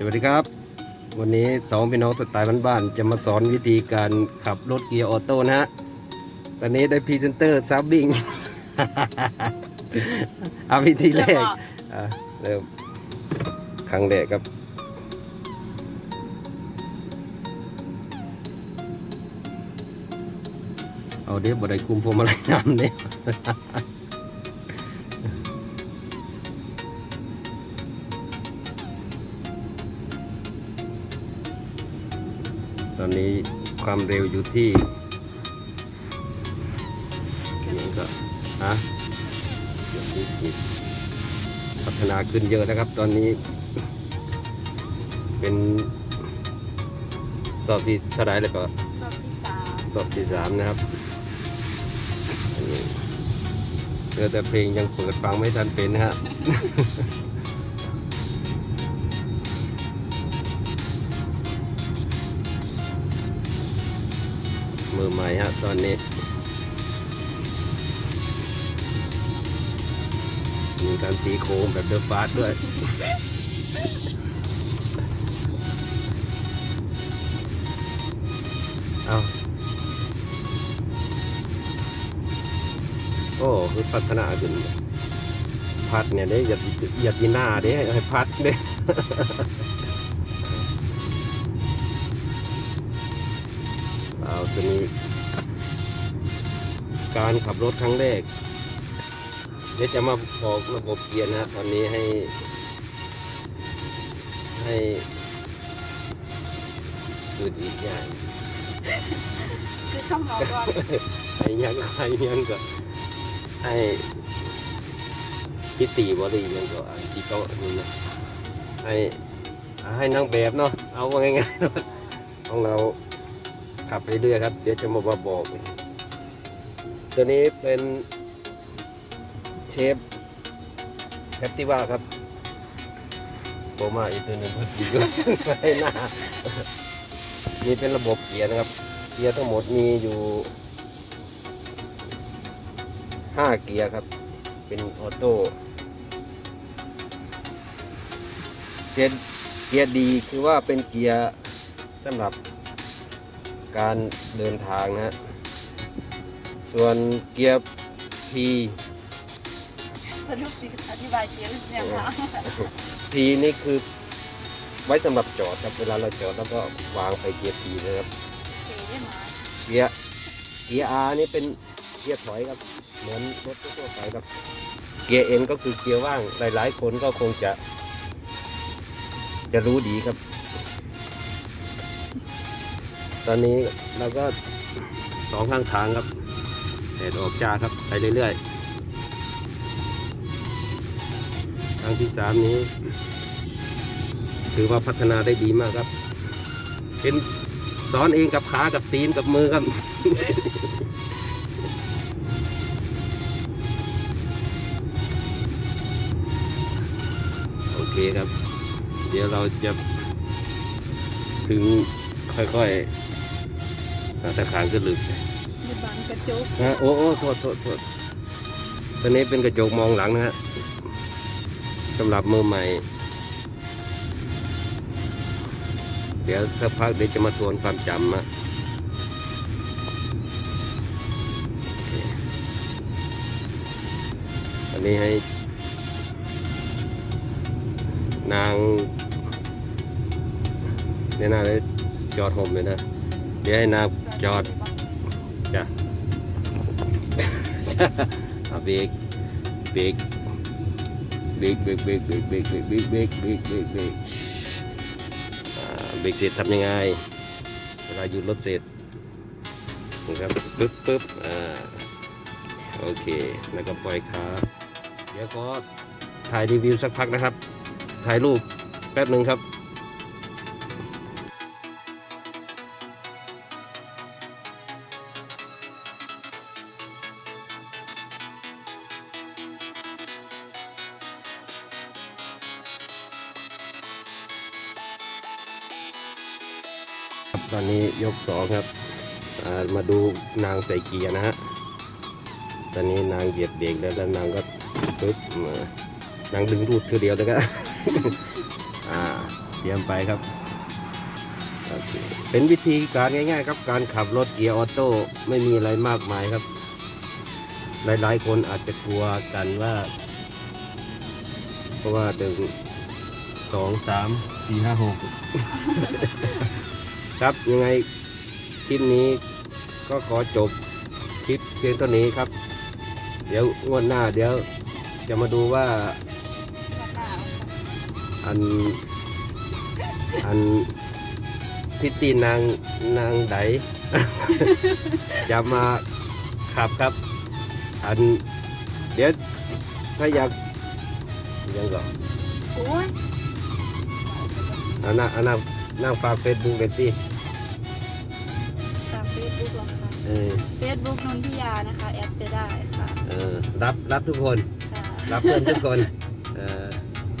สวัสดีครับ วันนี้สองพี่น้องสไตล์บ้านๆจะมาสอนวิธีการขับรถเกียร์ออโต้นะฮะ ตอนนี้ได้พรีเซนเตอร์ซับบิงเอาวิธีแรกอะเริ่มครั้งแรกครับ เอาเดี๋ยวบดได้คุมพวงมาลัยน้ำเนี่ย ตอนนี้ความเร็วอยู่ที่นี่ก็ฮะเกือบยี่สิบพัฒนาขึ้นเยอะนะครับ ตอนนี้ เป็นรอบที่เท่าไหรแล้วก็รอบที่สามรอบที่สามนะครับอันนี้เหลือแต่เพลงยังเปิดฟังไม่ทันเป็นนะฮะ มือใหม่ฮะตอนนี้มีการตีโค้งแบบเดอะฟาสด้วยเอาโอ้คือพัฒนาขึ้นพัดเนี่ยได้อย่าอย่าทีหน้าเด้ให้พัดเด้ เอาตัวนี้การขับรถครั้งแรกเดี๋ยวจะมาบอกระบบเกียร์นะฮะตอนนี้ให้ ให้สุดอีกอย่างคือต้องรอก่อนไอ้ยังไอ้ยังก็ให้พิตีบริยังก็อ่านที่โต๊ะนี่นะให้ให้นางแบบเนาะเอาว่าง่ายๆเนาะของเรา ขับไปเรื่อยครับ เดี๋ยวจะมาบอก ตัวนี้เป็นเชฟแคปติว่าครับโบมาอีกตัวหนึ่งพอดีก็ให้หน้านี่เป็นระบบเกียร์นะครับ เกียร์ทั้งหมดมีอยู่ห้าเกียร์ครับ เป็นออโต้เกียร์เกียร์ดีคือว่าเป็นเกียร์สำหรับ การเดินทางนะฮะส่วนเกียร์พีสรุปสิอธิบายเกียร์เนี่ยค่ะพีนี่คือไว้สำหรับจอดครับเวลาเราจอดแล้วก็วางไปเกียร์พีนะครับ เกียร์ได้ไหมเกียร์เกียร์ R นี่เป็นเกียร์ถอยครับ เหมือนรถทั่วๆไปครับ เกียร์ N ก็คือเกียร์ว่างหลาย ๆ คนก็คงจะ จะรู้ดีครับ ตอนนี้เราก็สองข้างทางครับแดดออกจ้าครับไปเรื่อยๆ ทางที่สามนี้ ถือว่าพัฒนาได้ดีมากครับ เป็นสอนเองกับขากับตีนกับมือครับ โอเคครับ เดี๋ยวเราจะถึงค่อยๆ ตะขางขึ้นลึกมีบางกระจกนะโอ้โอ้โทษโทษโทษตอนนี้เป็นกระจกมองหลังนะฮะสำหรับมือใหม่ เดี๋ยวสักพักเดี๋ยวจะมาทวนความจำอะโอเคอันนี้ให้ นางเนี่ยนาเลยจอดห่มเลยนะเดี๋ยวให้นาจอดจ้ะเอาเบรกเบรกเบรกเบรกเบรกเบรกเบรกเบรกเบรกเบรกเบรกเบรกเบรกเบรกเสร็จทำยังไง เวลาหยุดรถเสร็จนะครับปึ๊บปึ๊บอ่าโอเค แล้วก็ปล่อยขาเดี๋ยวก็ถ่ายรีวิวสักพักนะครับ ถ่ายรูปแป๊บหนึ่งครับ ตอนนี้ยกสองครับามาดูนางใส่เกียร์นะฮะตอนนี้นางเหยียบเบรกแล้วแล้วนางก็ปึ๊บนางดึงรูดทีเดียวเลยก็เตรียมไปครับเคเป็นวิธีการง่าย ๆ ครับการขับรถเกียร์ออโต้ไม่มีอะไรมากมายครับ หลายๆ คนอาจจะกลัวกันว่า เพราะว่าหนึ่งสองสามสี่ห้าหก ครับยังไงคลิปนี้ก็ขอจบคลิปเพียงเท่านี้ครับ เดี๋ยวงวดหน้าเดี๋ยวจะมาดูว่าวันหน้าอัน อันทิตตีนางนางไดจะมาขับครับ อันเดี๋ยวถ้าอยากยังก่อนโอ้ยอันน่ะอันน่ะนั่งฝากเฟซบุ๊กเป็นที่ตามเฟซ บุ๊กเราค่ะเออเฟซบุ๊กนนทิยานะคะ แอดไปได้ค่ะเออรับรับทุกคน ค่ะรับเพื่อนทุกคนเออ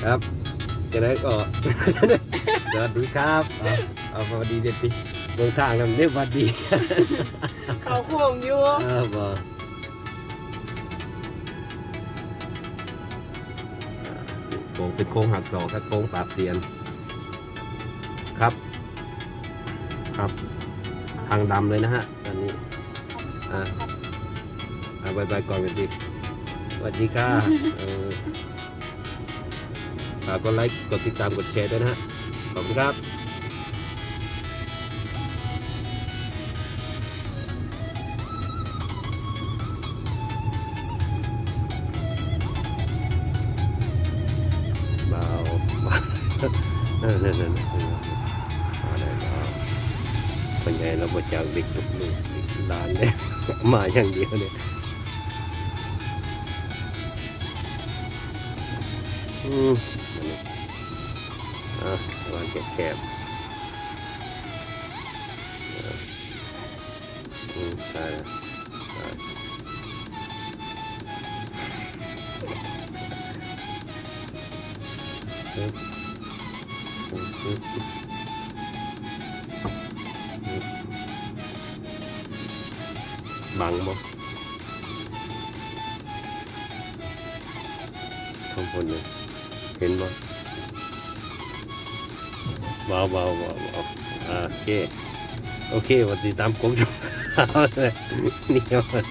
ครับจะได้ก็ สวัสดีครับเอาเอาสวัสดีเด็ดพี่เมืองทางนำเรียกสวัสดีเขาโค้งอยู่เออบ่โค้งเป็นโค้งหักศอกครับโค้งปราบเซียน ครับ ครับ ทางดำเลยนะฮะตอนนี้อ่าเอาบายบายก่อนกันดิสวัสดีค่ะเออฝากกดไลค์กดติดตามกดแชร์ด้วยนะฮะขอบคุณครับเบ ป็นไงเราบรจากเด็กทุกลูกเด็กหลานเนี่ยมาอย่างเดียวเนี่ยอืมอะวางแคบๆเอออืมใช่แล้ว บังบ่ข้างบนเนี่ยเห็นบ่เบาเบาเบาเบาอ่าโอเค โอเควันดีตามกงอยู่เอาเลยนี่เอาอะ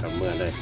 กลับเมื่อเลย